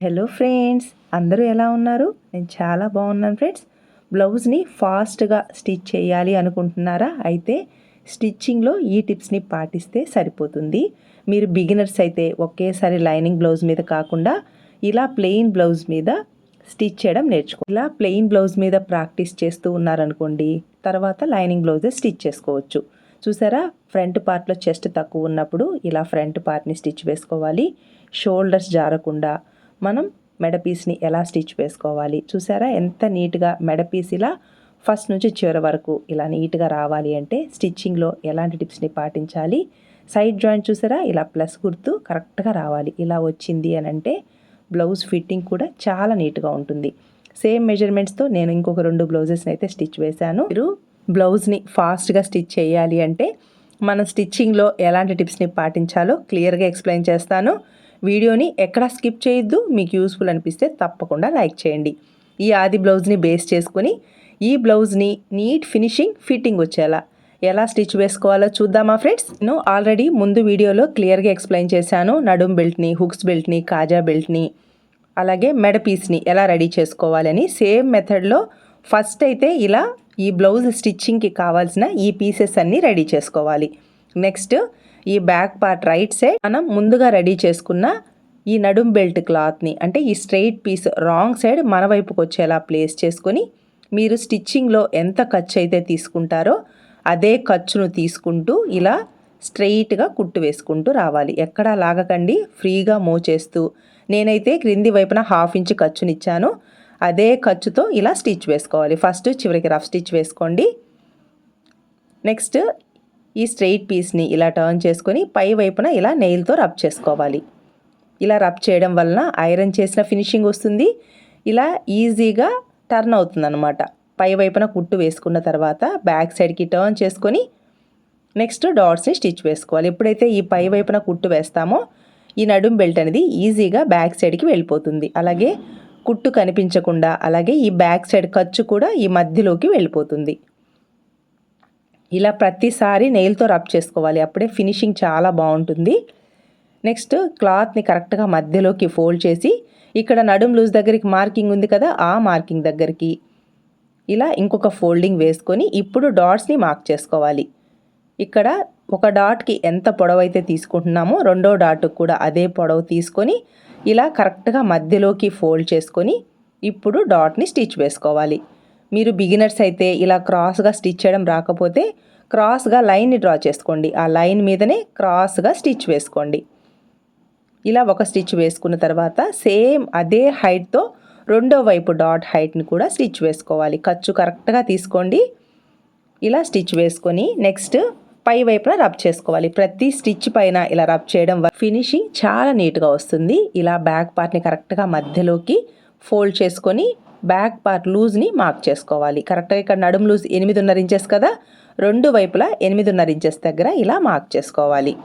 Hello friends అందరూ ఎలా ఉన్నారు? నేను చాలా బాగున్నాను ఫ్రెండ్స్ బ్లౌజ్ని ఫాస్ట్గా స్టిచ్ చేయాలి అనుకుంటున్నారా? అయితే స్టిచ్చింగ్లో ఈ టిప్స్ని పాటిస్తే సరిపోతుంది. మీరు బిగినర్స్ అయితే ఒకేసారి లైనింగ్ బ్లౌజ్ మీద కాకుండా ఇలా ప్లెయిన్ బ్లౌజ్ మీద స్టిచ్ చేయడం నేర్చుకో ఇలా ప్లెయిన్ బ్లౌజ్ మీద ప్రాక్టీస్ చేస్తూ ఉన్నారనుకోండి తర్వాత లైనింగ్ బ్లౌజే స్టిచ్ చేసుకోవచ్చు. చూసారా? ఫ్రంట్ పార్ట్లో చెస్ట్ తక్కువ ఉన్నప్పుడు ఇలా ఫ్రంట్ పార్ట్ని స్టిచ్ వేసుకోవాలి. షోల్డర్స్ జారకుండా మనం మెడపీస్ని ఎలా స్టిచ్ వేసుకోవాలి? చూసారా? ఎంత నీట్గా మెడపీస్ ఇలా ఫస్ట్ నుంచి చివరి వరకు ఇలా నీట్గా రావాలి అంటే స్టిచ్చింగ్లో ఎలాంటి టిప్స్ని పాటించాలి? సైడ్ జాయింట్ చూసారా? ఇలా ప్లస్ గుర్తు కరెక్ట్గా రావాలి. ఇలా వచ్చింది అని అంటే బ్లౌజ్ ఫిట్టింగ్ కూడా చాలా నీట్గా ఉంటుంది. సేమ్ మెజర్మెంట్స్తో నేను ఇంకొక రెండు బ్లౌజెస్ని అయితే స్టిచ్ వేశాను. మీరు బ్లౌజ్ని ఫాస్ట్గా స్టిచ్ చేయాలి అంటే మన స్టిచ్చింగ్లో ఎలాంటి టిప్స్ని పాటించాలో క్లియర్గా ఎక్స్ప్లెయిన్ చేస్తాను. వీడియోని ఎక్కడా స్కిప్ చేయొద్దు. మీకు యూస్ఫుల్ అనిపిస్తే తప్పకుండా లైక్ చేయండి. ఈ ఆది బ్లౌజ్ని బేస్ చేసుకుని ఈ బ్లౌజ్ని నీట్ ఫినిషింగ్ ఫిట్టింగ్ వచ్చేలా ఎలా స్టిచ్ వేసుకోవాలో చూద్దామా ఫ్రెండ్స్? నేను ఆల్రెడీ ముందు వీడియోలో క్లియర్గా ఎక్స్ప్లెయిన్ చేశాను. నడుం బెల్ట్ని హుక్స్ బెల్ట్ని కాజా బెల్ట్ని అలాగే మెడ పీస్ని ఎలా రెడీ చేసుకోవాలని సేమ్ మెథడ్లో ఫస్ట్ అయితే ఇలా ఈ బ్లౌజ్ స్టిచ్చింగ్కి కావాల్సిన ఈ పీసెస్ అన్నీ రెడీ చేసుకోవాలి. నెక్స్ట్ ఈ బ్యాక్ పార్ట్ రైట్ సైడ్ మనం ముందుగా రెడీ చేసుకున్న ఈ నడుం బెల్ట్ క్లాత్ని అంటే ఈ స్ట్రెయిట్ పీస్ రాంగ్ సైడ్ మన వైపుకి వచ్చేలా ప్లేస్ చేసుకొని మీరు స్టిచ్చింగ్లో ఎంత ఖర్చు అయితే తీసుకుంటారో అదే ఖర్చును తీసుకుంటూ ఇలా స్ట్రెయిట్గా కుట్టు వేసుకుంటూ రావాలి. ఎక్కడా లాగకండి ఫ్రీగా మూవ్ చేస్తూ నేనైతే క్రింది వైపున హాఫ్ ఇంచ్ ఖర్చునిచ్చాను. అదే ఖర్చుతో ఇలా స్టిచ్ వేసుకోవాలి. ఫస్ట్ చివరికి రఫ్ స్టిచ్ వేసుకోండి. నెక్స్ట్ ఈ స్ట్రెయిట్ పీస్ని ఇలా టర్న్ చేసుకొని పై వైపున ఇలా నెయిల్తో రబ్ చేసుకోవాలి. ఇలా రబ్ చేయడం వలన ఐరన్ చేసిన ఫినిషింగ్ వస్తుంది. ఇలా ఈజీగా టర్న్ అవుతుంది అనమాట పై వైపున కుట్టు వేసుకున్న తర్వాత బ్యాక్ సైడ్కి టర్న్ చేసుకొని నెక్స్ట్ డాట్స్ని స్టిచ్ వేసుకోవాలి. ఎప్పుడైతే ఈ పై వైపున కుట్టు వేస్తామో ఈ నడుం బెల్ట్ అనేది ఈజీగా బ్యాక్ సైడ్కి వెళ్ళిపోతుంది. అలాగే కుట్టు కనిపించకుండా అలాగే ఈ బ్యాక్ సైడ్ ఖర్చు కూడా ఈ మధ్యలోకి వెళ్ళిపోతుంది. ఇలా ప్రతిసారి నెయిల్తో రబ్ చేసుకోవాలి. అప్పుడే ఫినిషింగ్ చాలా బాగుంటుంది. నెక్స్ట్ క్లాత్ని కరెక్ట్గా మధ్యలోకి ఫోల్డ్ చేసి ఇక్కడ నడుం లూజ్ దగ్గరికి మార్కింగ్ ఉంది కదా ఆ మార్కింగ్ దగ్గరికి ఇలా ఇంకొక ఫోల్డింగ్ వేసుకొని ఇప్పుడు డాట్స్ని మార్క్ చేసుకోవాలి. ఇక్కడ ఒక డాట్కి ఎంత పొడవు అయితే తీసుకుంటున్నామో రెండో డాట్కి కూడా అదే పొడవు తీసుకొని ఇలా కరెక్ట్గా మధ్యలోకి ఫోల్డ్ చేసుకొని ఇప్పుడు డాట్ని స్టిచ్ వేసుకోవాలి. మీరు బిగినర్స్ అయితే ఇలా క్రాస్గా స్టిచ్ చేయడం రాకపోతే క్రాస్గా లైన్ని డ్రా చేసుకోండి. ఆ లైన్ మీదనే క్రాస్గా స్టిచ్ వేసుకోండి. ఇలా ఒక స్టిచ్ వేసుకున్న తర్వాత సేమ్ అదే హైట్తో రెండో వైపు డాట్ హైట్ని కూడా స్టిచ్ వేసుకోవాలి. ఖర్చు కరెక్ట్గా తీసుకోండి. ఇలా స్టిచ్ వేసుకొని నెక్స్ట్ పై వైపున రబ్ చేసుకోవాలి. ప్రతి స్టిచ్ పైన ఇలా రబ్ చేయడం ఫినిషింగ్ చాలా నీట్గా వస్తుంది. ఇలా బ్యాక్ పార్ట్ని కరెక్ట్గా మధ్యలోకి ఫోల్డ్ చేసుకొని బ్యాక్ పార్ట్ లూజ్ని మార్క్ చేసుకోవాలి. కరెక్ట్గా ఇక్కడ నడుం లూజ్ ఎనిమిదిన్నర ఇంచెస్ కదా? రెండు వైపులా ఎనిమిదిన్నర ఇంచెస్ దగ్గర ఇలా మార్క్ చేసుకోవాలి.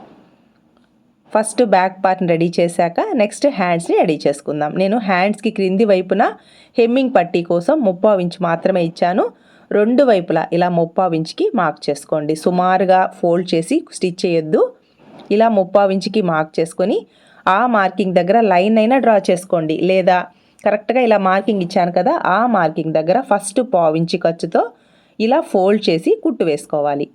ఫస్ట్ బ్యాక్ పార్ట్ని రెడీ చేశాక నెక్స్ట్ హ్యాండ్స్ని రెడీ చేసుకుందాం. నేను హ్యాండ్స్కి క్రింది వైపున హెమ్మింగ్ పట్టీ కోసం ముప్పావు ఇంచ్ మాత్రమే ఇచ్చాను. రెండు వైపులా ఇలా ముప్పావు ఇంచ్కి మార్క్ చేసుకోండి. సుమారుగా ఫోల్డ్ చేసి స్టిచ్ చేయొద్దు. ఇలా ముప్పావు ఇంచ్కి మార్క్ చేసుకొని ఆ మార్కింగ్ దగ్గర లైన్ అయినా డ్రా చేసుకోండి. లేదా కరెక్ట్గా ఇలా మార్కింగ్ ఇచ్చాను కదా ఆ మార్కింగ్ దగ్గర ఫస్ట్ పావించి ఖర్చుతో ఇలా ఫోల్డ్ చేసి కుట్టు వేసుకోవాలి.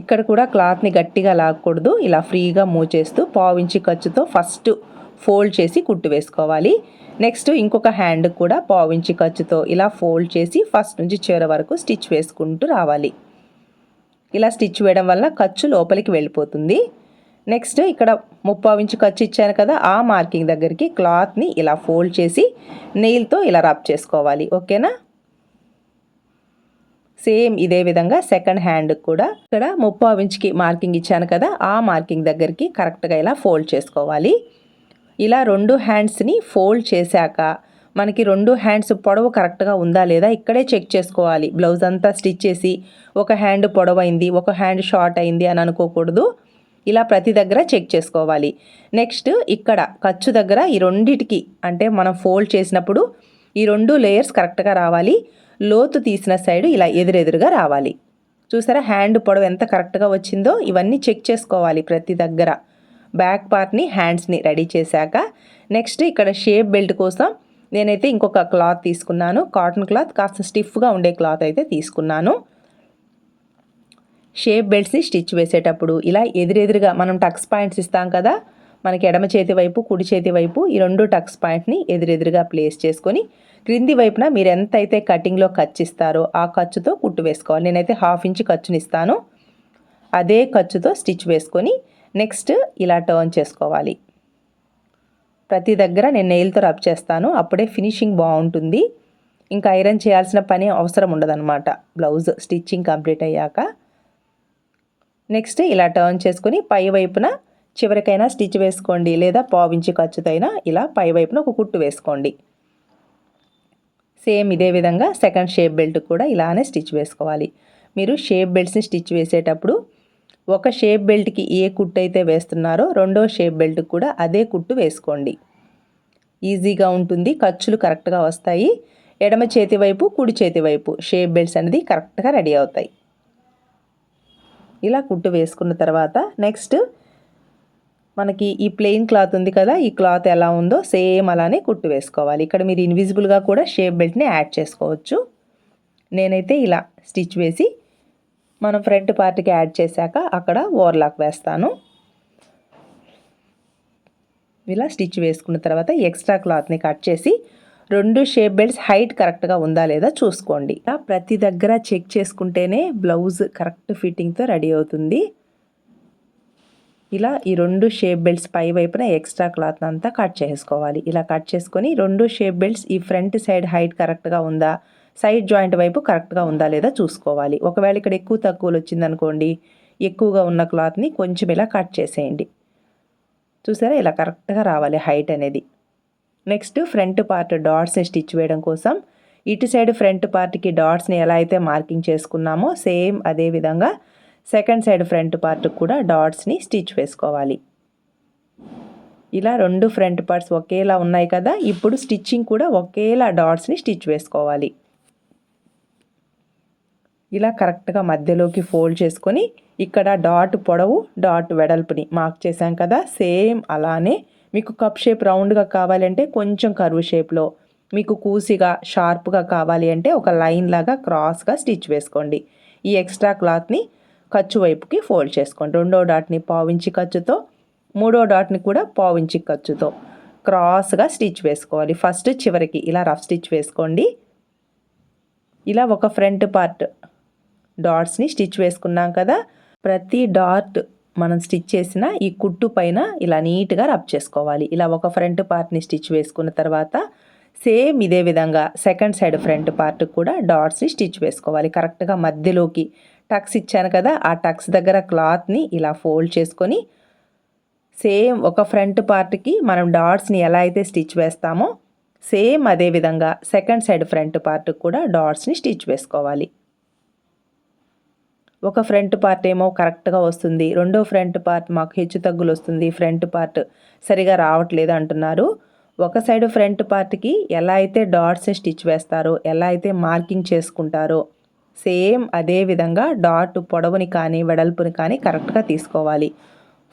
ఇక్కడ కూడా క్లాత్ని గట్టిగా లాగకూడదు ఇలా ఫ్రీగా మూవ్ చేస్తూ పావించి ఖర్చుతో ఫస్ట్ ఫోల్డ్ చేసి కుట్టు వేసుకోవాలి. నెక్స్ట్ ఇంకొక హ్యాండ్ కూడా పావించి ఖర్చుతో ఇలా ఫోల్డ్ చేసి ఫస్ట్ నుంచి చివరి వరకు స్టిచ్ వేసుకుంటూ రావాలి. ఇలా స్టిచ్ వేయడం వల్ల ఖర్చు లోపలికి వెళ్ళిపోతుంది. నెక్స్ట్ ఇక్కడ ముప్పావించి ఖర్చు ఇచ్చాను కదా ఆ మార్కింగ్ దగ్గరికి క్లాత్ని ఇలా ఫోల్డ్ చేసి నెయిల్తో ఇలా రబ్ చేసుకోవాలి. ఓకేనా? సేమ్ ఇదే విధంగా సెకండ్ హ్యాండ్ కూడా ఇక్కడ ముప్పావు ఇంచుకి మార్కింగ్ ఇచ్చాను కదా ఆ మార్కింగ్ దగ్గరికి కరెక్ట్గా ఇలా ఫోల్డ్ చేసుకోవాలి. ఇలా రెండు హ్యాండ్స్ని ఫోల్డ్ చేశాక మనకి రెండు హ్యాండ్స్ పొడవు కరెక్ట్గా ఉందా లేదా ఇక్కడే చెక్ చేసుకోవాలి. బ్లౌజ్ అంతా స్టిచ్ చేసి ఒక హ్యాండ్ పొడవైంది ఒక హ్యాండ్ షార్ట్ అయింది అని అనుకోకూడదు. ఇలా ప్రతి దగ్గర చెక్ చేసుకోవాలి. నెక్స్ట్ ఇక్కడ ఖర్చు దగ్గర ఈ రెండిటికి అంటే మనం ఫోల్డ్ చేసినప్పుడు ఈ రెండు లేయర్స్ కరెక్ట్గా రావాలి. లోతు తీసిన సైడ్ ఇలా ఎదురెదురుగా రావాలి. చూసారా? హ్యాండ్ పొడవు ఎంత కరెక్ట్గా వచ్చిందో ఇవన్నీ చెక్ చేసుకోవాలి ప్రతి దగ్గర. బ్యాక్ పార్ట్ని హ్యాండ్స్ని రెడీ చేశాక. నెక్స్ట్ ఇక్కడ షేప్ బెల్ట్ కోసం నేనైతే ఇంకొక క్లాత్ తీసుకున్నాను. కాటన్ క్లాత్ కాస్త స్టిఫ్గా ఉండే క్లాత్ అయితే తీసుకున్నాను. షేప్ బెల్ట్స్ని స్టిచ్ వేసేటప్పుడు ఇలా ఎదురెదురుగా మనం టక్స్ పాయింట్స్ ఇస్తాం కదా మనకి ఎడమ చేతి వైపు కుడి చేతి వైపు ఈ రెండు టక్స్ పాయింట్ని ఎదురెదురుగా ప్లేస్ చేసుకొని క్రింది వైపున మీరు ఎంత అయితే కటింగ్లో ఖర్చు ఇస్తారో ఆ ఖర్చుతో కుట్టు వేసుకోవాలి. నేనైతే హాఫ్ ఇంచ్ ఖర్చుని ఇస్తాను. అదే ఖర్చుతో స్టిచ్ వేసుకొని నెక్స్ట్ ఇలా టర్న్ చేసుకోవాలి. ప్రతి దగ్గర నేను నెయిల్తో రబ్ చేస్తాను. అప్పుడే ఫినిషింగ్ బాగుంటుంది. ఇంకా ఐరన్ చేయాల్సిన పని అవసరం ఉండదన్నమాట. బ్లౌజ్ స్టిచ్చింగ్ కంప్లీట్ అయ్యాక నెక్స్ట్ ఇలా టర్న్ చేసుకుని పై వైపున చివరికైనా స్టిచ్ వేసుకోండి లేదా పావించి ఖర్చుతైనా ఇలా పై వైపున ఒక కుట్టు వేసుకోండి. సేమ్ ఇదే విధంగా సెకండ్ షేప్ బెల్ట్ కూడా ఇలానే స్టిచ్ వేసుకోవాలి. మీరు షేప్ బెల్ట్స్ని స్టిచ్ వేసేటప్పుడు ఒక షేప్ బెల్ట్కి ఏ కుట్టు అయితే వేస్తున్నారో రెండో షేప్ బెల్ట్కి కూడా అదే కుట్టు వేసుకోండి. ఈజీగా ఉంటుంది ఖర్చులు కరెక్ట్గా వస్తాయి. ఎడమ చేతి వైపు కుడి చేతి వైపు షేప్ బెల్ట్స్ అనేది కరెక్ట్గా రెడీ అవుతాయి. ఇలా కుట్టు వేసుకున్న తర్వాత నెక్స్ట్ మనకి ఈ ప్లెయిన్ క్లాత్ ఉంది కదా ఈ క్లాత్ ఎలా ఉందో సేమ్ అలానే కుట్టు వేసుకోవాలి. ఇక్కడ మీరు ఇన్విజిబుల్గా కూడా షేప్ బెల్ట్ని యాడ్ చేసుకోవచ్చు. నేనైతే ఇలా స్టిచ్ వేసి మనం ఫ్రంట్ పార్ట్కి యాడ్ చేశాక అక్కడ ఓవర్లాక్ వేస్తాను. ఇలా స్టిచ్ వేసుకున్న తర్వాత ఎక్స్ట్రా క్లాత్ని కట్ చేసి రెండు షేప్ బెల్ట్స్ హైట్ కరెక్ట్గా ఉందా లేదా చూసుకోండి. ప్రతి దగ్గర చెక్ చేసుకుంటేనే బ్లౌజ్ కరెక్ట్ ఫిట్టింగ్తో రెడీ అవుతుంది. ఇలా ఈ రెండు షేప్ బెల్ట్స్ పై వైపున ఎక్స్ట్రా క్లాత్ అంతా కట్ చేసుకోవాలి. ఇలా కట్ చేసుకొని రెండు షేప్ బెల్ట్స్ ఈ ఫ్రంట్ సైడ్ హైట్ కరెక్ట్గా ఉందా సైడ్ జాయింట్ వైపు కరెక్ట్గా ఉందా లేదా చూసుకోవాలి. ఒకవేళ ఇక్కడ ఎక్కువ తక్కువలు వచ్చిందనుకోండి ఎక్కువగా ఉన్న క్లాత్ని కొంచెం ఇలా కట్ చేసేయండి. చూసారా? ఇలా కరెక్ట్గా రావాలి హైట్ అనేది. నెక్స్ట్ ఫ్రంట్ పార్ట్ డాట్స్ని స్టిచ్ వేయడం కోసం ఇటు సైడ్ ఫ్రంట్ పార్ట్కి డాట్స్ని ఎలా అయితే మార్కింగ్ చేసుకున్నామో సేమ్ అదే విధంగా సెకండ్ సైడ్ ఫ్రంట్ పార్ట్ కూడా డాట్స్ని స్టిచ్ వేసుకోవాలి. ఇలా రెండు ఫ్రంట్ పార్ట్స్ ఒకేలా ఉన్నాయి కదా ఇప్పుడు స్టిచ్చింగ్ కూడా ఒకేలా డాట్స్ని స్టిచ్ వేసుకోవాలి. ఇలా కరెక్ట్గా మధ్యలోకి ఫోల్డ్ చేసుకొని ఇక్కడ డాట్ పొడవు డాట్ వెడల్పుని మార్క్ చేశాం కదా సేమ్ అలానే మీకు కప్ షేప్ రౌండ్గా కావాలంటే కొంచెం కరువు షేప్లో మీకు కూసిగా షార్ప్గా కావాలి అంటే ఒక లైన్ లాగా క్రాస్గా స్టిచ్ వేసుకోండి. ఈ ఎక్స్ట్రా క్లాత్ని ఖర్చు వైపుకి ఫోల్డ్ చేసుకోండి. రెండో డాట్ని పావించి ఖర్చుతో మూడో డాట్ని కూడా పావించి ఖర్చుతో క్రాస్గా స్టిచ్ వేసుకోవాలి. ఫస్ట్ చివరికి ఇలా రఫ్ స్టిచ్ వేసుకోండి. ఇలా ఒక ఫ్రంట్ పార్ట్ డాట్స్ని స్టిచ్ వేసుకున్నాం కదా ప్రతి డాట్ మనం స్టిచ్ చేసిన ఈ కుట్టు పైన ఇలా నీట్గా రబ్ చేసుకోవాలి. ఇలా ఒక ఫ్రంట్ పార్ట్ని స్టిచ్ వేసుకున్న తర్వాత సేమ్ ఇదే విధంగా సెకండ్ సైడ్ ఫ్రంట్ పార్ట్ కూడా డాట్స్ని స్టిచ్ వేసుకోవాలి. కరెక్ట్గా మధ్యలోకి టక్స్ ఇచ్చాను కదా ఆ టక్స్ దగ్గర క్లాత్ని ఇలా ఫోల్డ్ చేసుకొని సేమ్ ఒక ఫ్రంట్ పార్ట్కి మనం డాట్స్ని ఎలా అయితే స్టిచ్ వేస్తామో సేమ్ అదే విధంగా సెకండ్ సైడ్ ఫ్రంట్ పార్ట్ కూడా డాట్స్ని స్టిచ్ వేసుకోవాలి. ఒక ఫ్రంట్ పార్ట్ ఏమో కరెక్ట్గా వస్తుంది. రెండో ఫ్రంట్ పార్ట్ మాకు హెచ్చు తగ్గులు వస్తుంది. ఫ్రంట్ పార్ట్ సరిగా రావట్లేదు అంటున్నారు. ఒక సైడ్ ఫ్రంట్ పార్ట్కి ఎలా అయితే డాట్స్ స్టిచ్ వేస్తారో ఎలా అయితే మార్కింగ్ చేసుకుంటారో సేమ్ అదే విధంగా డాట్ పొడవుని కానీ వెడల్పుని కానీ కరెక్ట్గా తీసుకోవాలి.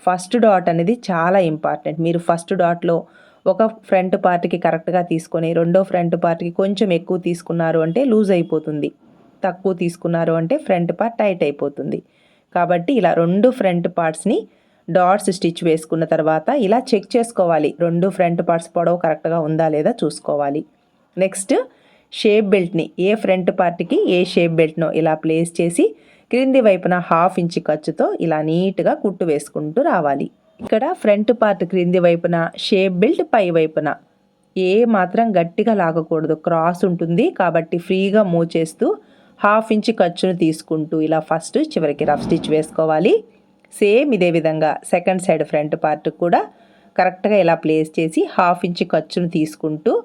ఫస్ట్ డాట్ అనేది చాలా ఇంపార్టెంట్ మీరు ఫస్ట్ డాట్లో ఒక ఫ్రంట్ పార్ట్కి కరెక్ట్గా తీసుకొని రెండో ఫ్రంట్ పార్ట్కి కొంచెం ఎక్కువ తీసుకున్నారు అంటే లూజ్ అయిపోతుంది. తక్కువ తీసుకున్నారు అంటే ఫ్రంట్ పార్ట్ టైట్ అయిపోతుంది. కాబట్టి ఇలా రెండు ఫ్రంట్ పార్ట్స్ని డాట్స్ స్టిచ్ వేసుకున్న తర్వాత ఇలా చెక్ చేసుకోవాలి. రెండు ఫ్రంట్ పార్ట్స్ పొడవు కరెక్ట్గా ఉందా లేదా చూసుకోవాలి. నెక్స్ట్ షేప్ బెల్ట్ని ఏ ఫ్రంట్ పార్ట్కి ఏ షేప్ బెల్ట్నో ఇలా ప్లేస్ చేసి క్రింది వైపున హాఫ్ ఇంచ్ ఖర్చుతో ఇలా నీట్గా కుట్టు వేసుకుంటూ రావాలి. ఇక్కడ ఫ్రంట్ పార్ట్ క్రింది వైపున షేప్ బెల్ట్ పై వైపున. ఏ మాత్రం గట్టిగా లాగకూడదు. క్రాస్ ఉంటుంది కాబట్టి ఫ్రీగా మూవ్ చేస్తూ హాఫ్ ఇంచ్ ఖర్చును తీసుకుంటూ ఇలా ఫస్ట్ చివరికి రఫ్ స్టిచ్ వేసుకోవాలి. సేమ్ ఇదే విధంగా సెకండ్ సైడ్ ఫ్రంట్ పార్ట్ కూడా కరెక్ట్గా ఇలా ప్లేస్ చేసి హాఫ్ ఇంచ్ ఖర్చును తీసుకుంటూ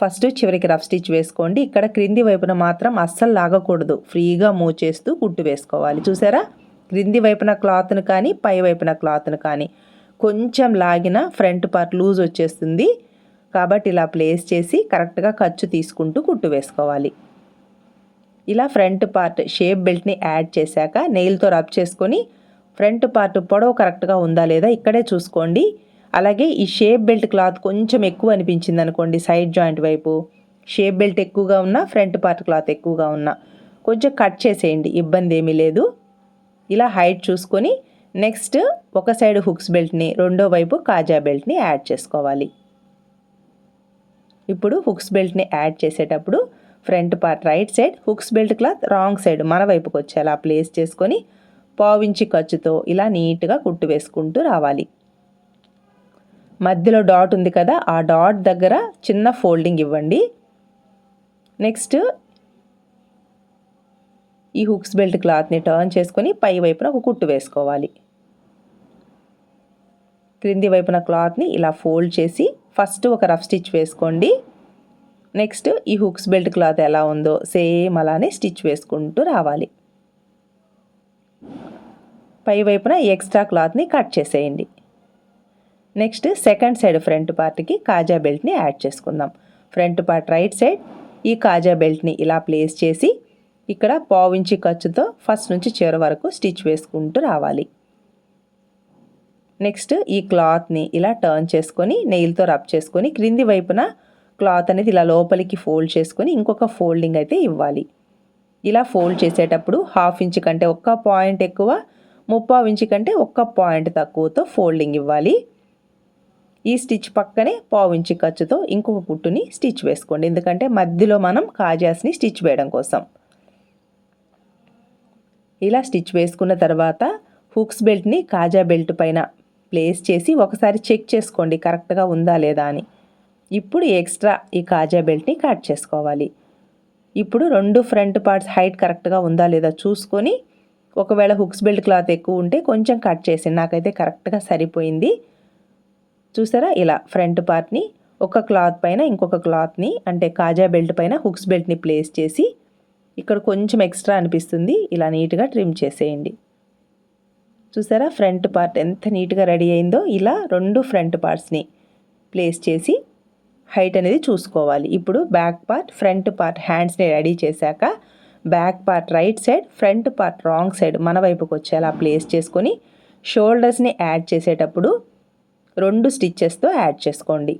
ఫస్ట్ చివరికి రఫ్ స్టిచ్ వేసుకోండి. ఇక్కడ క్రింది వైపున మాత్రం అస్సలు లాగకూడదు. ఫ్రీగా మూవ్ చేస్తూ కుట్టు వేసుకోవాలి. చూసారా? క్రింది వైపున క్లాత్ను కానీ పై వైపున క్లాత్ను కానీ కొంచెం లాగిన ఫ్రంట్ పార్ట్ లూజ్ వచ్చేస్తుంది. కాబట్టి ఇలా ప్లేస్ చేసి కరెక్ట్గా ఖర్చు తీసుకుంటూ కుట్టు వేసుకోవాలి. ఇలా ఫ్రంట్ పార్ట్ షేప్ బెల్ట్ని యాడ్ చేశాక నెయిల్తో రబ్ చేసుకొని ఫ్రంట్ పార్ట్ పొడవు కరెక్ట్గా ఉందా లేదా ఇక్కడే చూసుకోండి. అలాగే ఈ షేప్ బెల్ట్ క్లాత్ కొంచెం ఎక్కువ అనిపించింది అనుకోండి సైడ్ జాయింట్ వైపు. షేప్ బెల్ట్ ఎక్కువగా ఉన్నా ఫ్రంట్ పార్ట్ క్లాత్ ఎక్కువగా ఉన్నా కొంచెం కట్ చేసేయండి ఇబ్బంది ఏమీ లేదు. ఇలా హైట్ చూసుకొని నెక్స్ట్ ఒక సైడ్ హుక్స్ బెల్ట్ని రెండో వైపు కాజా బెల్ట్ని యాడ్ చేసుకోవాలి. ఇప్పుడు హుక్స్ బెల్ట్ని యాడ్ చేసేటప్పుడు front part right side hooks belt cloth wrong side మన వైపుకి వచ్చేలా ప్లేస్ చేసుకొని పావించి ఖర్చుతో ఇలా నీట్గా కుట్టు వేసుకుంటూ రావాలి. మధ్యలో డాట్ ఉంది కదా ఆ డాట్ దగ్గర చిన్న ఫోల్డింగ్ ఇవ్వండి. నెక్స్ట్ ఈ హుక్స్ బెల్ట్ క్లాత్ని టర్న్ చేసుకొని పై వైపున ఒక కుట్టు వేసుకోవాలి. క్రింది వైపున క్లాత్ని ఇలా ఫోల్డ్ చేసి ఫస్ట్ ఒక రఫ్ స్టిచ్ వేసుకోండి. నెక్స్ట్ ఈ హుక్స్ బెల్ట్ క్లాత్ ఎలా ఉందో సేమ్ అలానే స్టిచ్ వేసుకుంటూ రావాలి. పై వైపున ఎక్స్ట్రా క్లాత్ని కట్ చేసేయండి. నెక్స్ట్ సెకండ్ సైడ్ ఫ్రంట్ పార్ట్కి కాజా బెల్ట్ని యాడ్ చేసుకుందాం. ఫ్రంట్ పార్ట్ రైట్ సైడ్ ఈ కాజా బెల్ట్ని ఇలా ప్లేస్ చేసి ఇక్కడ పావించి ఖర్చుతో ఫస్ట్ నుంచి చివరి వరకు స్టిచ్ వేసుకుంటూ రావాలి. నెక్స్ట్ ఈ క్లాత్ని ఇలా టర్న్ చేసుకొని నెయిల్తో రబ్ చేసుకొని క్రింది వైపున క్లాత్ అనేది ఇలా లోపలికి ఫోల్డ్ చేసుకొని ఇంకొక ఫోల్డింగ్ అయితే ఇవ్వాలి. ఇలా ఫోల్డ్ చేసేటప్పుడు హాఫ్ ఇంచ్ కంటే ఒక్క పాయింట్ ఎక్కువ ముప్పావు ఇంచ్ కంటే ఒక్క పాయింట్ తక్కువతో ఫోల్డింగ్ ఇవ్వాలి. ఈ స్టిచ్ పక్కనే పావు ఇంచు ఖర్చుతో ఇంకొక కుట్టుని స్టిచ్ వేసుకోండి. ఎందుకంటే మధ్యలో మనం కాజాస్ని స్టిచ్ వేయడం కోసం. ఇలా స్టిచ్ వేసుకున్న తర్వాత హుక్స్ బెల్ట్ని కాజా బెల్ట్ పైన ప్లేస్ చేసి ఒకసారి చెక్ చేసుకోండి కరెక్ట్గా ఉందా లేదా అని. ఇప్పుడు ఎక్స్ట్రా ఈ కాజా బెల్ట్ని కట్ చేసుకోవాలి. ఇప్పుడు రెండు ఫ్రంట్ పార్ట్స్ హైట్ కరెక్ట్గా ఉందా లేదా చూసుకొని ఒకవేళ హుక్స్ బెల్ట్ క్లాత్ ఎక్కువ ఉంటే కొంచెం కట్ చేసి నాకైతే కరెక్ట్గా సరిపోయింది. చూసారా? ఇలా ఫ్రంట్ పార్ట్ని ఒక క్లాత్ పైన ఇంకొక క్లాత్ని అంటే కాజా బెల్ట్ పైన హుక్స్ బెల్ట్ని ప్లేస్ చేసి ఇక్కడ కొంచెం ఎక్స్ట్రా అనిపిస్తుంది. ఇలా నీట్గా ట్రిమ్ చేసేయండి. చూసారా? ఫ్రంట్ పార్ట్ ఎంత నీట్గా రెడీ అయిందో ఇలా రెండు ఫ్రంట్ పార్ట్స్ని ప్లేస్ చేసి హైట్ అనేది చూసుకోవాలి. ఇప్పుడు బ్యాక్ పార్ట్ ఫ్రంట్ పార్ట్ హ్యాండ్స్ని రెడీ చేశాక back part right side front part wrong side మన వైపుకి వచ్చేలా ప్లేస్ చేసుకొని షోల్డర్స్ని యాడ్ చేసేటప్పుడు రెండు స్టిచ్చెస్తో యాడ్ చేసుకోండి.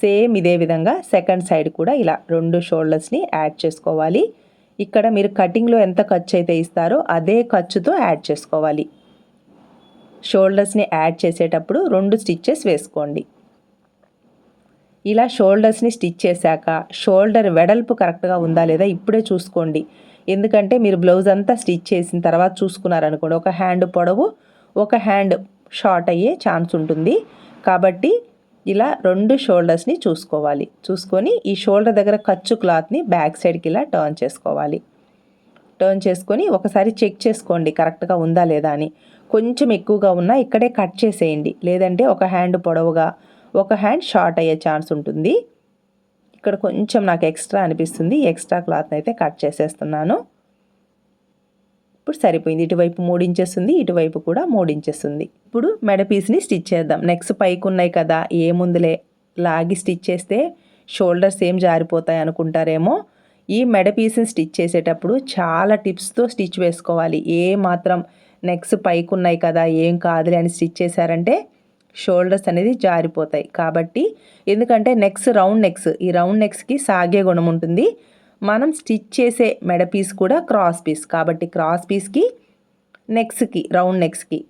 సేమ్ ఇదే విధంగా సెకండ్ సైడ్ కూడా ఇలా రెండు షోల్డర్స్ని యాడ్ చేసుకోవాలి. ఇక్కడ మీరు కటింగ్లో ఎంత ఖర్చు అయితే ఇస్తారో అదే ఖర్చుతో యాడ్ చేసుకోవాలి. షోల్డర్స్ని యాడ్ చేసేటప్పుడు రెండు స్టిచ్చెస్ వేసుకోండి. ఇలా షోల్డర్స్ని స్టిచ్ చేశాక షోల్డర్ వెడల్పు కరెక్ట్గా ఉందా లేదా ఇప్పుడే చూసుకోండి. ఎందుకంటే మీరు బ్లౌజ్ అంతా స్టిచ్ చేసిన తర్వాత చూసుకున్నారనుకోండి. ఒక హ్యాండ్ పొడవు ఒక హ్యాండ్ షార్ట్ అయ్యే ఛాన్స్ ఉంటుంది. కాబట్టి ఇలా రెండు షోల్డర్స్ని చూసుకోవాలి. చూసుకొని ఈ షోల్డర్ దగ్గర ఖర్చు క్లాత్ని బ్యాక్ సైడ్కి ఇలా టర్న్ చేసుకోవాలి. టర్న్ చేసుకొని ఒకసారి చెక్ చేసుకోండి కరెక్ట్గా ఉందా లేదా అని. కొంచెం ఎక్కువగా ఉన్నా ఇక్కడే కట్ చేసేయండి. లేదంటే ఒక హ్యాండ్ పొడవుగా ఒక హ్యాండ్ షార్ట్ అయ్యే ఛాన్స్ ఉంటుంది. ఇక్కడ కొంచెం నాకు ఎక్స్ట్రా అనిపిస్తుంది. ఎక్స్ట్రా క్లాత్ని అయితే కట్ చేసేస్తున్నాను. ఇప్పుడు సరిపోయింది. ఇటువైపు మూడు ఇంచెస్ ఉంది. ఇటువైపు కూడా మూడు ఇంచెస్ ఉంది. ఇప్పుడు మెడ పీస్ని స్టిచ్ చేద్దాం. నెక్స్ట్ పైకి ఉన్నాయి కదా ఏముందులే? లాగి స్టిచ్ చేస్తే షోల్డర్స్ ఏం జారిపోతాయి అనుకుంటారేమో? ఈ మెడ పీస్ని స్టిచ్ చేసేటప్పుడు చాలా టిప్స్తో స్టిచ్ వేసుకోవాలి. ఏ మాత్రం నెక్స్ పైకి ఉన్నాయి కదా ఏం కాదులే అని స్టిచ్ చేశారంటే షోల్డర్స్ అనేది జారిపోతాయి. కాబట్టి ఎందుకంటే నెక్స్ రౌండ్ నెక్స్ ఈ రౌండ్ నెక్స్కి సాగే గుణం ఉంటుంది. మనం స్టిచ్ చేసే మెడ పీస్ కూడా క్రాస్ పీస్. కాబట్టి క్రాస్ పీస్కి నెక్స్కి రౌండ్ నెక్స్కి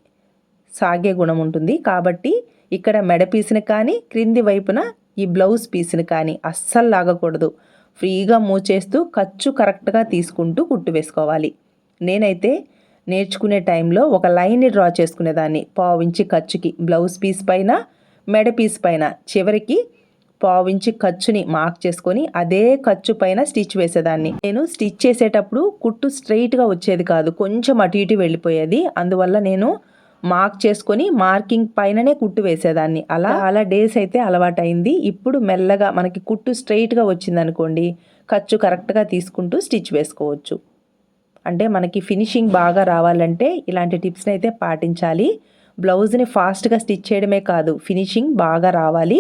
సాగే గుణం ఉంటుంది. కాబట్టి ఇక్కడ మెడ పీస్ని కానీ క్రింది వైపున ఈ బ్లౌజ్ పీస్ని కానీ అస్సలు లాగకూడదు. ఫ్రీగా మూవ్ చేస్తూ ఖర్చు కరెక్ట్గా తీసుకుంటూ కుట్టు వేసుకోవాలి. నేనైతే నేర్చుకునే టైంలో ఒక లైన్ని డ్రా చేసుకునేదాన్ని. పావించి ఖర్చుకి బ్లౌజ్ పీస్ పైన మెడ పీస్ పైన. చివరికి పావించి ఖర్చుని మార్క్ చేసుకొని అదే ఖర్చు పైన స్టిచ్ వేసేదాన్ని. నేను స్టిచ్ చేసేటప్పుడు కుట్టు స్ట్రైట్గా వచ్చేది కాదు. కొంచెం అటు ఇటు వెళ్ళిపోయేది. అందువల్ల నేను మార్క్ చేసుకొని మార్కింగ్ పైననే కుట్టు వేసేదాన్ని. అలా అలా డేస్ అయితే అలవాటైంది. ఇప్పుడు మెల్లగా మనకి కుట్టు స్ట్రైట్గా వచ్చిందనుకోండి ఖర్చు కరెక్ట్గా తీసుకుంటూ స్టిచ్ వేసుకోవచ్చు. అంటే మనకి ఫినిషింగ్ బాగా రావాలంటే ఇలాంటి టిప్స్ని అయితే పాటించాలి. బ్లౌజ్ని ఫాస్ట్గా స్టిచ్ చేయడమే కాదు ఫినిషింగ్ బాగా రావాలి.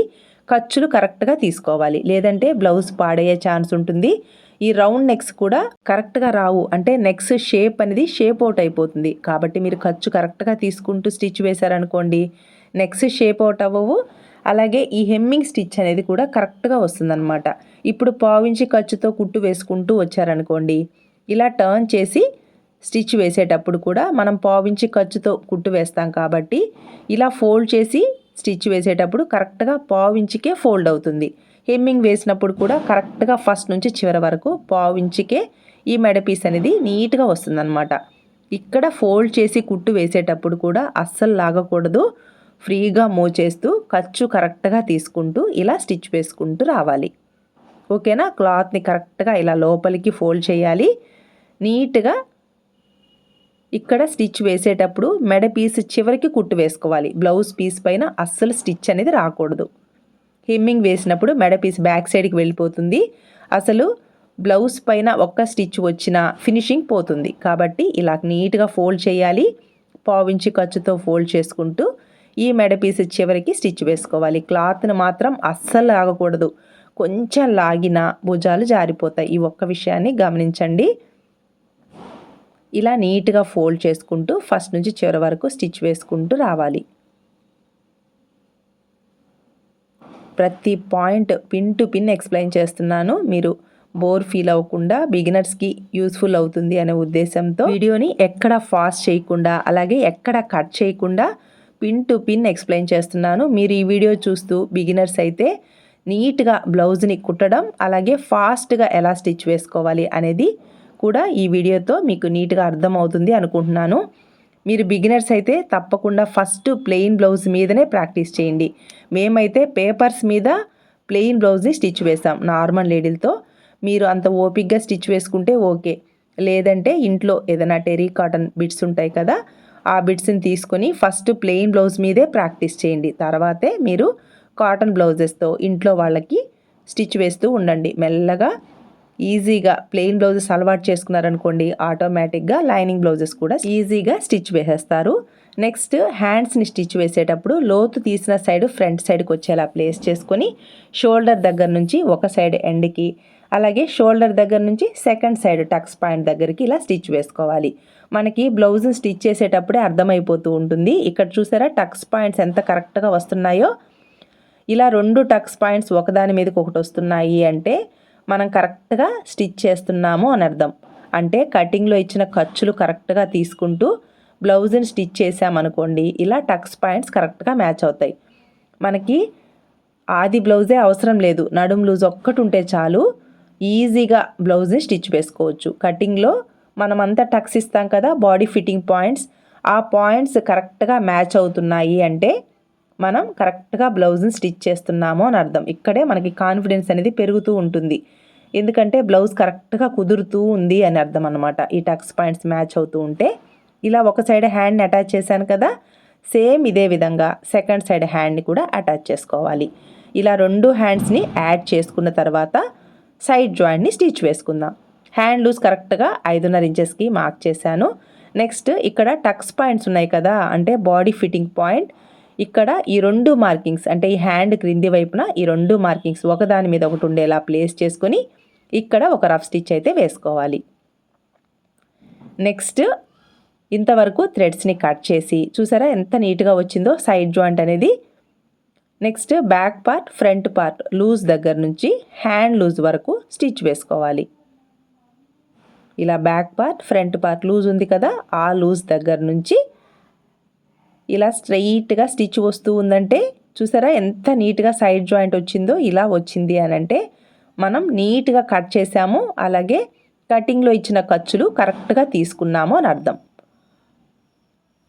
ఖర్చులు కరెక్ట్గా తీసుకోవాలి. లేదంటే బ్లౌజ్ పాడయ్యే ఛాన్స్ ఉంటుంది. ఈ రౌండ్ నెక్స్ కూడా కరెక్ట్గా రావు. అంటే నెక్స్ షేప్ అనేది షేప్ అవుట్ అయిపోతుంది. కాబట్టి మీరు ఖర్చు కరెక్ట్గా తీసుకుంటూ స్టిచ్ వేశారనుకోండి నెక్స్ షేప్ అవుట్ అవ్వవు. అలాగే ఈ హెమ్మింగ్ స్టిచ్ అనేది కూడా కరెక్ట్గా వస్తుందన్నమాట. ఇప్పుడు పావించి ఖర్చుతో కుట్టు వేసుకుంటూ వచ్చారనుకోండి ఇలా టర్న్ చేసి స్టిచ్ వేసేటప్పుడు కూడా మనం పావించి ఖర్చుతో కుట్టు వేస్తాం కాబట్టి ఇలా ఫోల్డ్ చేసి స్టిచ్ వేసేటప్పుడు కరెక్ట్గా పావించికే ఫోల్డ్ అవుతుంది. హెమ్మింగ్ వేసినప్పుడు కూడా కరెక్ట్గా ఫస్ట్ నుంచి చివరి వరకు పావించికే ఈ మెడ పీస్ అనేది నీట్గా వస్తుందన్నమాట. ఇక్కడ ఫోల్డ్ చేసి కుట్టు వేసేటప్పుడు కూడా అస్సలు లాగకూడదు. ఫ్రీగా మూవ్ చేస్తూ ఖర్చు కరెక్ట్గా తీసుకుంటూ ఇలా స్టిచ్ వేసుకుంటూ రావాలి. ఓకేనా? క్లాత్ని కరెక్ట్గా ఇలా లోపలికి ఫోల్డ్ చేయాలి. నీట్గా ఇక్కడ స్టిచ్ వేసేటప్పుడు మెడ పీస్ చివరికి కుట్టు వేసుకోవాలి. బ్లౌజ్ పీస్ పైన అస్సలు స్టిచ్ అనేది రాకూడదు. హిమ్మింగ్ వేసినప్పుడు మెడ పీస్ బ్యాక్ సైడ్కి వెళ్ళిపోతుంది. అసలు బ్లౌజ్ పైన ఒక్క స్టిచ్ వచ్చిన ఫినిషింగ్ పోతుంది. కాబట్టి ఇలా నీట్గా ఫోల్డ్ చేయాలి. పావించి ఖర్చుతో ఫోల్డ్ చేసుకుంటూ ఈ మెడ పీస్ చివరికి స్టిచ్ వేసుకోవాలి. క్లాత్ని మాత్రం అస్సలు ఆగకూడదు. కొంచెం లాగిన భుజాలు జారిపోతాయి. ఈ ఒక్క విషయాన్ని గమనించండి. ఇలా నీట్గా ఫోల్డ్ చేసుకుంటూ ఫస్ట్ నుంచి చివరి వరకు స్టిచ్ వేసుకుంటూ రావాలి. ప్రతి point pin to pin explain చేస్తున్నాను. మీరు బోర్ ఫీల్ అవ్వకుండా బిగినర్స్కి యూస్ఫుల్ అవుతుంది అనే ఉద్దేశంతో వీడియోని ఎక్కడ ఫాస్ట్ చేయకుండా అలాగే ఎక్కడ కట్ చేయకుండా పిన్ టు పిన్ ఎక్స్ప్లెయిన్ చేస్తున్నాను. మీరు ఈ వీడియో చూస్తూ బిగినర్స్ అయితే నీట్గా బ్లౌజ్ని కుట్టడం అలాగే ఫాస్ట్గా ఎలా స్టిచ్ వేసుకోవాలి అనేది కూడా ఈ వీడియోతో మీకు నీట్గా అర్థమవుతుంది అనుకుంటున్నాను. మీరు బిగినర్స్ అయితే తప్పకుండా ఫస్ట్ ప్లెయిన్ బ్లౌజ్ మీదనే ప్రాక్టీస్ చేయండి. మేమైతే పేపర్స్ మీద ప్లెయిన్ బ్లౌజ్ని స్టిచ్ వేసాం నార్మల్ లేడీలతో. మీరు అంత ఓపిక్గా స్టిచ్ వేసుకుంటే ఓకే. లేదంటే ఇంట్లో ఏదైనా టెరీ కాటన్ బిట్స్ ఉంటాయి కదా ఆ బిట్స్ని తీసుకొని ఫస్ట్ ప్లెయిన్ బ్లౌజ్ మీదే ప్రాక్టీస్ చేయండి. తర్వాతే మీరు కాటన్ బ్లౌజెస్తో ఇంట్లో వాళ్ళకి స్టిచ్ వేస్తూ ఉండండి. మెల్లగా ఈజీగా ప్లెయిన్ బ్లౌజెస్ అలవాటు చేసుకున్నారనుకోండి ఆటోమేటిక్గా లైనింగ్ బ్లౌజెస్ కూడా ఈజీగా స్టిచ్ వేసేస్తారు. నెక్స్ట్ హ్యాండ్స్ని స్టిచ్ వేసేటప్పుడు లోతు తీసిన సైడ్ ఫ్రంట్ సైడ్కి వచ్చేలా ప్లేస్ చేసుకొని షోల్డర్ దగ్గర నుంచి ఒక సైడ్ ఎండ్కి అలాగే షోల్డర్ దగ్గర నుంచి సెకండ్ సైడ్ టక్స్ పాయింట్ దగ్గరికి ఇలా స్టిచ్ వేసుకోవాలి. మనకి బ్లౌజ్ని స్టిచ్ చేసేటప్పుడే అర్థమైపోతూ ఉంటుంది. ఇక్కడ చూసారా టక్స్ పాయింట్స్ ఎంత కరెక్ట్గా వస్తున్నాయో? ఇలా రెండు టక్స్ పాయింట్స్ ఒకదాని మీదకి ఒకటి వస్తున్నాయి అంటే మనం కరెక్ట్గా స్టిచ్ చేస్తున్నాము అని అర్థం. అంటే కటింగ్లో ఇచ్చిన ఖర్చులు కరెక్ట్గా తీసుకుంటూ బ్లౌజ్ని స్టిచ్ చేసామనుకోండి ఇలా టక్స్ పాయింట్స్ కరెక్ట్గా మ్యాచ్ అవుతాయి. మనకి ఆది బ్లౌజే అవసరం లేదు. నడుం లూజ్ ఒక్కటి ఉంటే చాలు ఈజీగా బ్లౌజ్ని స్టిచ్ వేసుకోవచ్చు. కటింగ్లో మనమంతా టక్స్ ఇస్తాం కదా బాడీ ఫిట్టింగ్ పాయింట్స్. ఆ పాయింట్స్ కరెక్ట్గా మ్యాచ్ అవుతున్నాయి అంటే మనం కరెక్ట్గా బ్లౌజ్ని స్టిచ్ చేస్తున్నాము అని అర్థం. ఇక్కడే మనకి కాన్ఫిడెన్స్ అనేది పెరుగుతూ ఉంటుంది. ఎందుకంటే బ్లౌజ్ కరెక్ట్గా కుదురుతూ ఉంది అని అర్థం అనమాట ఈ టక్స్ పాయింట్స్ మ్యాచ్ అవుతూ ఉంటే ఇలా ఒక సైడ్ హ్యాండ్ని అటాచ్ చేశాను కదా సేమ్ ఇదే విధంగా సెకండ్ సైడ్ హ్యాండ్ని కూడా అటాచ్ చేసుకోవాలి. ఇలా రెండు హ్యాండ్స్ని యాడ్ చేసుకున్న తర్వాత సైడ్ జాయింట్ని స్టిచ్ వేసుకుందాం. హ్యాండ్ లూజ్ కరెక్ట్గా ఐదున్నర ఇంచెస్కి మార్క్ చేశాను. నెక్స్ట్ ఇక్కడ టక్స్ పాయింట్స్ ఉన్నాయి కదా అంటే బాడీ ఫిట్టింగ్ పాయింట్ ఇక్కడ ఈ రెండు మార్కింగ్స్ అంటే ఈ హ్యాండ్ క్రింది వైపున ఈ రెండు మార్కింగ్స్ ఒకదాని మీద ఒకటి ఉండేలా ప్లేస్ చేసుకొని ఇక్కడ ఒక రఫ్ స్టిచ్ అయితే వేసుకోవాలి. నెక్స్ట్ ఇంతవరకు థ్రెడ్స్ని కట్ చేసి చూసారా ఎంత నీట్గా వచ్చిందో సైడ్ జాయింట్ అనేది. Next back part front part loose దగ్గర నుంచి హ్యాండ్ లూజ్ వరకు స్టిచ్ వేసుకోవాలి. ఇలా back part front part loose ఉంది కదా ఆ లూజ్ దగ్గర నుంచి ఇలా స్ట్రైట్గా స్టిచ్ వస్తూ ఉందంటే చూసారా ఎంత నీట్గా సైడ్ జాయింట్ వచ్చిందో ఇలా వచ్చింది అని అంటే మనం నీట్గా కట్ చేసాము అలాగే కటింగ్లో ఇచ్చిన ఖర్చులు కరెక్ట్గా తీసుకున్నాము అని అర్థం.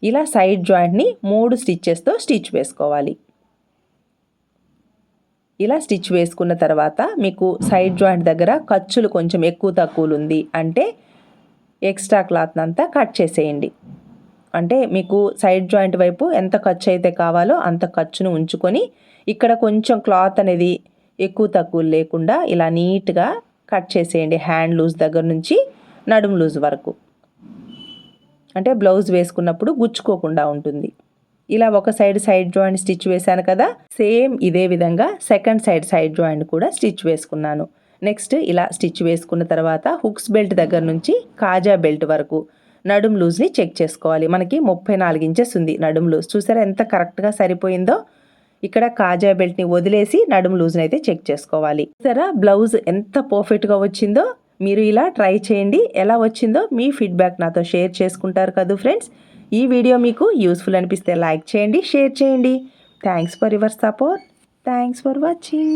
ఇలా సైడ్ జాయింట్ని మూడు స్టిచ్చెస్తో స్టిచ్ వేసుకోవాలి. ఇలా స్టిచ్ వేసుకున్న తర్వాత మీకు సైడ్ జాయింట్ దగ్గర ఖర్చులు కొంచెం ఎక్కువ తక్కువలు ఉంది అంటే ఎక్స్ట్రా క్లాత్ అంతా కట్ చేసేయండి. అంటే మీకు సైడ్ జాయింట్ వైపు ఎంత ఖర్చు అయితే కావాలో అంత ఖర్చును ఉంచుకొని ఇక్కడ కొంచెం క్లాత్ అనేది ఎక్కువ తక్కువ లేకుండా ఇలా నీట్గా కట్ చేసేయండి హ్యాండ్ లూజ్ దగ్గర నుంచి నడుం లూజ్ వరకు. అంటే బ్లౌజ్ వేసుకున్నప్పుడు గుచ్చుకోకుండా ఉంటుంది. ఇలా ఒక సైడ్ సైడ్ జాయింట్ స్టిచ్ వేశాను కదా సేమ్ ఇదే విధంగా సెకండ్ సైడ్ సైడ్ జాయింట్ కూడా స్టిచ్ వేసుకున్నాను. నెక్స్ట్ ఇలా స్టిచ్ వేసుకున్న తర్వాత హుక్స్ బెల్ట్ దగ్గర నుంచి కాజా బెల్ట్ వరకు నడుం లూజ్ని చెక్ చేసుకోవాలి. మనకి ముప్పై నాలుగు ఇంచెస్ ఉంది నడుం లూజ్. చూసారా ఎంత కరెక్ట్గా సరిపోయిందో? ఇక్కడ కాజా బెల్ట్ని వదిలేసి నడుం లూజ్ని అయితే చెక్ చేసుకోవాలి. చూసారా? బ్లౌజ్ ఎంత పర్ఫెక్ట్గా వచ్చిందో? మీరు ఇలా ట్రై చేయండి. ఎలా వచ్చిందో మీ ఫీడ్బ్యాక్ నాతో షేర్ చేసుకుంటారు కదా ఫ్రెండ్స్? ఈ వీడియో మీకు యూస్ఫుల్ అనిపిస్తే లైక్ చేయండి షేర్ చేయండి. Thanks for your support. Thanks for watching.